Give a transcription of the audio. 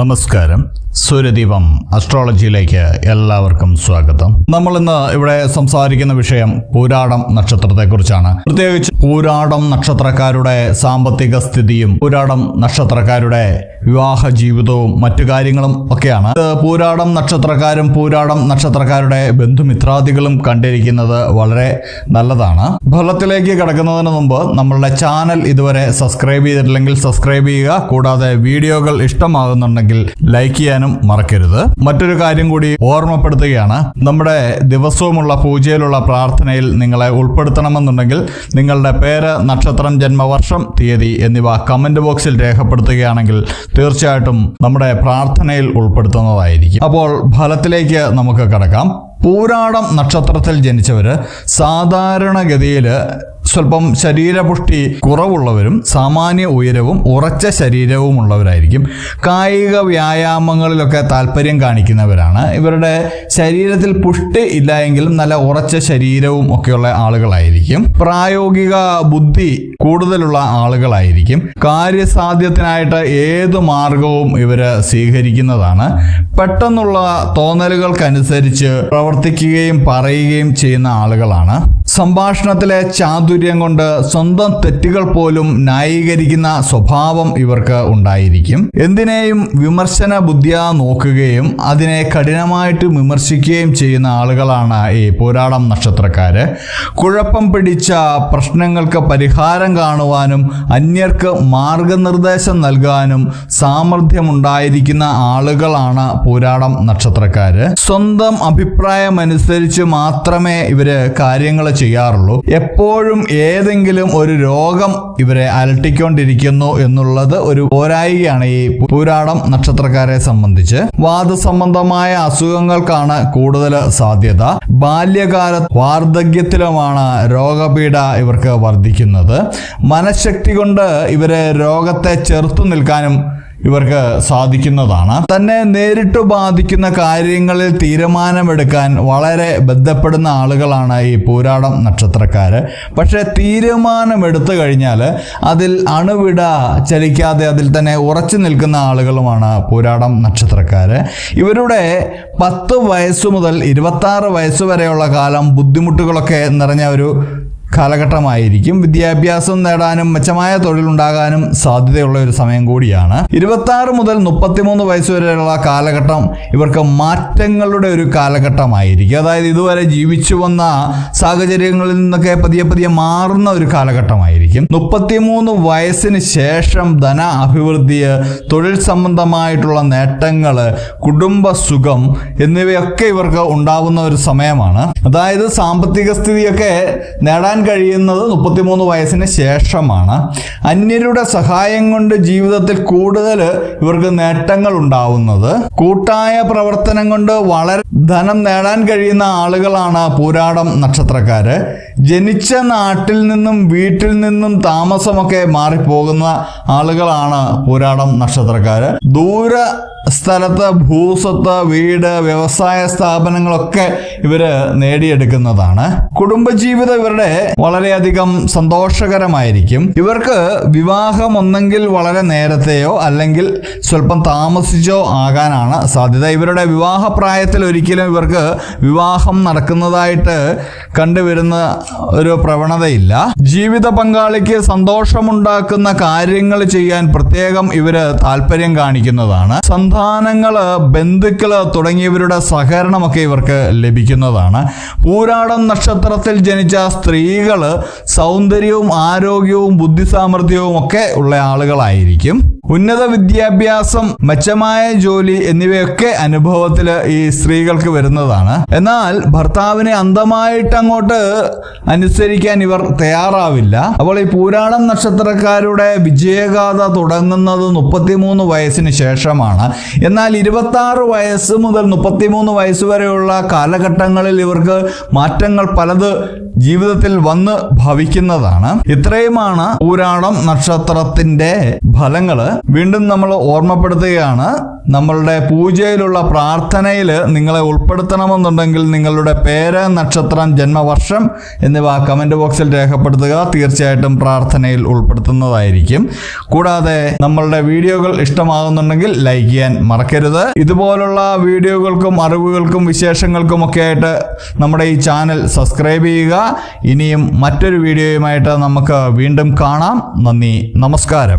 നമസ്കാരം. സൂര്യദീപം അസ്ട്രോളജിയിലേക്ക് എല്ലാവർക്കും സ്വാഗതം. നമ്മൾ ഇന്ന് ഇവിടെ സംസാരിക്കുന്ന വിഷയം പൂരാടം നക്ഷത്രത്തെക്കുറിച്ചാണ്. പ്രത്യേകിച്ച് പൂരാടം നക്ഷത്രക്കാരുടെ സാമ്പത്തിക സ്ഥിതിയും പൂരാടം നക്ഷത്രക്കാരുടെ വിവാഹ ജീവിതവും മറ്റു കാര്യങ്ങളും ഒക്കെയാണ്. പൂരാടം നക്ഷത്രക്കാരും പൂരാടം നക്ഷത്രക്കാരുടെ ബന്ധുമിത്രാദികളും കണ്ടിരിക്കുന്നത് വളരെ നല്ലതാണ്. ഫലത്തിലേക്ക് കിടക്കുന്നതിന് മുമ്പ് നമ്മളുടെ ചാനൽ ഇതുവരെ സബ്സ്ക്രൈബ് ചെയ്തിട്ടില്ലെങ്കിൽ സബ്സ്ക്രൈബ് ചെയ്യുക. കൂടാതെ വീഡിയോകൾ ഇഷ്ടമാകുന്നുണ്ടെങ്കിൽ ലൈക്ക് ചെയ്യാനും മറക്കരുത്. മറ്റൊരു കാര്യം കൂടി ഓർമ്മപ്പെടുത്തുകയാണ്. നമ്മുടെ ദിവസവുമുള്ള പൂജയിലുള്ള പ്രാർത്ഥനയിൽ നിങ്ങളെ ഉൾപ്പെടുത്തണമെന്നുണ്ടെങ്കിൽ നിങ്ങളുടെ പേര് നക്ഷത്രം ജന്മവർഷം തീയതി എന്നിവ കമന്റ് ബോക്സിൽ രേഖപ്പെടുത്തുകയാണെങ്കിൽ തീർച്ചയായിട്ടും നമ്മുടെ പ്രാർത്ഥനയിൽ ഉൾപ്പെടുത്തുന്നതായിരിക്കും. അപ്പോൾ ഫലത്തിലേക്ക് നമുക്ക് കടക്കാം. പൂരാടം നക്ഷത്രത്തിൽ ജനിച്ചവർ സാധാരണഗതിയിൽ സ്വല്പം ശരീരപുഷ്ടി കുറവുള്ളവരും സാമാന്യ ഉയരവും ഉറച്ച ശരീരവും ഉള്ളവരായിരിക്കും കായിക വ്യായാമങ്ങളിലൊക്കെ താല്പര്യം കാണിക്കുന്നവരാണ്. ഇവരുടെ ശരീരത്തിൽ പുഷ്ടി ഇല്ല എങ്കിലും നല്ല ഉറച്ച ശരീരവും ഒക്കെയുള്ള ആളുകളായിരിക്കും. പ്രായോഗിക ബുദ്ധി കൂടുതലുള്ള ആളുകളായിരിക്കും. കാര്യസാധ്യത്തിനായിട്ട് ഏത് മാർഗവും ഇവർ സ്വീകരിക്കുന്നതാണ്. പെട്ടെന്നുള്ള തോന്നലുകൾക്കനുസരിച്ച് പ്രവർത്തിക്കുകയും പറയുകയും ചെയ്യുന്ന ആളുകളാണ്. സംഭാഷണത്തിലെ ചാതുര്യം കൊണ്ട് സ്വന്തം തെറ്റുകൾ പോലും ന്യായീകരിക്കുന്ന സ്വഭാവം ഇവർക്ക് ഉണ്ടായിരിക്കും. എന്തിനേയും വിമർശന ബുദ്ധിയാ നോക്കുകയും അതിനെ കഠിനമായിട്ട് വിമർശിക്കുകയും ചെയ്യുന്ന ആളുകളാണ് ഈ പോരാടം നക്ഷത്രക്കാര്. കുഴപ്പം പിടിച്ച പ്രശ്നങ്ങൾക്ക് പരിഹാരം കാണുവാനും അന്യർക്ക് മാർഗനിർദ്ദേശം നൽകാനും സാമർഥ്യമുണ്ടായിരിക്കുന്ന ആളുകളാണ് പോരാടം നക്ഷത്രക്കാര്. സ്വന്തം അഭിപ്രായമനുസരിച്ച് മാത്രമേ ഇവർ കാര്യങ്ങൾ ചെയ്യാറുള്ളൂ. എപ്പോഴും ഏതെങ്കിലും ഒരു രോഗം ഇവരെ അലട്ടിക്കൊണ്ടിരിക്കുന്നു എന്നുള്ളത് ഒരു പോരായികയാണ് ഈ പൂരാടം നക്ഷത്രക്കാരെ സംബന്ധിച്ച്. വാദസംബന്ധമായ അസുഖങ്ങൾക്കാണ് കൂടുതൽ സാധ്യത. ബാല്യകാല വാർദ്ധക്യത്തിലുമാണ് രോഗപീഠ ഇവർക്ക് വർദ്ധിക്കുന്നത്. മനഃശക്തി കൊണ്ട് ഇവരെ രോഗത്തെ ചെറുത്തു നിൽക്കാനും ഇവർക്ക് സാധിക്കുന്നതാണ്. തന്നെ നേരിട്ട് ബാധിക്കുന്ന കാര്യങ്ങളിൽ തീരുമാനമെടുക്കാൻ വളരെ ബന്ധപ്പെടുന്ന ആളുകളാണ് ഈ പോരാടം നക്ഷത്രക്കാർ പക്ഷേ തീരുമാനമെടുത്തു കഴിഞ്ഞാൽ അതിൽ അണുവിട ചലിക്കാതെ അതിൽ തന്നെ ഉറച്ചു നിൽക്കുന്ന ആളുകളുമാണ് പോരാടം നക്ഷത്രക്കാർ ഇവരുടെ പത്ത് വയസ്സ് മുതൽ ഇരുപത്താറ് വയസ്സ് വരെയുള്ള കാലം ബുദ്ധിമുട്ടുകളൊക്കെ നിറഞ്ഞ ഒരു കാലഘട്ടമായിരിക്കും. വിദ്യാഭ്യാസം നേടാനും മെച്ചമായ തൊഴിലുണ്ടാകാനും സാധ്യതയുള്ള ഒരു സമയം കൂടിയാണ്. ഇരുപത്തി മുതൽ മുപ്പത്തിമൂന്ന് വയസ്സ് വരെയുള്ള കാലഘട്ടം ഇവർക്ക് മാറ്റങ്ങളുടെ ഒരു കാലഘട്ടമായിരിക്കും. അതായത് ഇതുവരെ ജീവിച്ചു വന്ന സാഹചര്യങ്ങളിൽ നിന്നൊക്കെ പതിയെ പതിയെ മാറുന്ന ഒരു കാലഘട്ടമായിരിക്കും. മുപ്പത്തിമൂന്ന് വയസ്സിന് ശേഷം ധന അഭിവൃദ്ധി തൊഴിൽ സംബന്ധമായിട്ടുള്ള നേട്ടങ്ങൾ കുടുംബ സുഖം എന്നിവയൊക്കെ ഇവർക്ക് ഉണ്ടാവുന്ന ഒരു സമയമാണ്. അതായത് സാമ്പത്തിക സ്ഥിതിയൊക്കെ നേടാൻ കഴിയുന്നത് മുപ്പത്തിമൂന്ന് വയസ്സിന് ശേഷമാണ്. അന്യരുടെ സഹായം കൊണ്ട് ജീവിതത്തിൽ കൂടുതൽ ഇവർക്ക് നേട്ടങ്ങൾ ഉണ്ടാവുന്നത്. കൂട്ടായ പ്രവർത്തനം കൊണ്ട് വളരെ ധനം നേടാൻ കഴിയുന്ന ആളുകളാണ് പൂരാടം നക്ഷത്രക്കാര്. ജനിച്ച നാട്ടിൽ നിന്നും വീട്ടിൽ നിന്നും താമസമൊക്കെ മാറിപ്പോകുന്ന ആളുകളാണ് പൂരാടം നക്ഷത്രക്കാര്. ദൂര സ്ഥലത്ത് ഭൂസ്വത്ത് വീട് വ്യവസായ സ്ഥാപനങ്ങളൊക്കെ ഇവർ നേടിയെടുക്കുന്നതാണ്. കുടുംബജീവിതം ഇവരുടെ വളരെയധികം സന്തോഷകരമായിരിക്കും. ഇവർക്ക് വിവാഹം ഒന്നെങ്കിൽ വളരെ നേരത്തെയോ അല്ലെങ്കിൽ സ്വല്പം താമസിച്ചോ ആകാനാണ് സാധ്യത. ഇവരുടെ വിവാഹ പ്രായത്തിൽ ഒരിക്കലും ഇവർക്ക് വിവാഹം നടക്കുന്നതായിട്ട് കണ്ടുവരുന്ന ഒരു പ്രവണതയില്ല. ജീവിത പങ്കാളിക്ക് സന്തോഷമുണ്ടാക്കുന്ന കാര്യങ്ങൾ ചെയ്യാൻ പ്രത്യേകം ഇവർ താല്പര്യം കാണിക്കുന്നതാണ്. സന്താനങ്ങൾ ബന്ധുക്കൾ തുടങ്ങിയവരുടെ സഹകരണമൊക്കെ ഇവർക്ക് ലഭിക്കുന്നതാണ്. പൂരാടം നക്ഷത്രത്തിൽ ജനിച്ച സ്ത്രീകൾ സൗന്ദര്യവും ആരോഗ്യവും ബുദ്ധിസാമർഥ്യവും ഒക്കെ ഉള്ള ആളുകളായിരിക്കും. ഉന്നത വിദ്യാഭ്യാസം മെച്ചമായ ജോലി എന്നിവയൊക്കെ അനുഭവത്തിൽ ഈ സ്ത്രീകൾക്ക് വരുന്നതാണ്. എന്നാൽ ഭർത്താവിനെ അന്തമായിട്ട് അങ്ങോട്ട് അനുസരിക്കാൻ ഇവർ തയ്യാറാവില്ല. അപ്പോൾ ഈ പൂരാടം നക്ഷത്രക്കാരുടെ വിജയഗാഥ തുടങ്ങുന്നത് മുപ്പത്തിമൂന്ന് വയസ്സിന് ശേഷമാണ്. എന്നാൽ ഇരുപത്തി ആറ് വയസ്സ് മുതൽ മുപ്പത്തിമൂന്ന് വയസ്സ് വരെയുള്ള കാലഘട്ടങ്ങളിൽ ഇവർക്ക് മാറ്റങ്ങൾ പലത് ജീവിതത്തിൽ വന്ന് ഭവിക്കുന്നതാണ്. ഇത്രയുമാണ് പൂരാടം നക്ഷത്രത്തിന്റെ ഫലങ്ങൾ. വീണ്ടും നമ്മൾ ഓർമ്മപ്പെടുത്തുകയാണ് നമ്മളുടെ പൂജയിലുള്ള പ്രാർത്ഥനയിൽ നിങ്ങളെ ഉൾപ്പെടുത്തണമെന്നുണ്ടെങ്കിൽ നിങ്ങളുടെ പേര് നക്ഷത്രം ജന്മവർഷം എന്നിവ കമന്റ് ബോക്സിൽ രേഖപ്പെടുത്തുക. തീർച്ചയായിട്ടും പ്രാർത്ഥനയിൽ ഉൾപ്പെടുത്തുന്നതായിരിക്കും. കൂടാതെ നമ്മളുടെ വീഡിയോകൾ ഇഷ്ടമാകുന്നുണ്ടെങ്കിൽ ലൈക്ക് ചെയ്യാൻ മറക്കരുത്. ഇതുപോലുള്ള വീഡിയോകൾക്കും അറിവുകൾക്കും വിശേഷങ്ങൾക്കും ഒക്കെ ആയിട്ട് നമ്മുടെ ഈ ചാനൽ സബ്സ്ക്രൈബ് ചെയ്യുക. ഇനിയും മറ്റൊരു വീഡിയോയുമായിട്ട് നമുക്ക് വീണ്ടും കാണാം. നന്ദി നമസ്കാരം.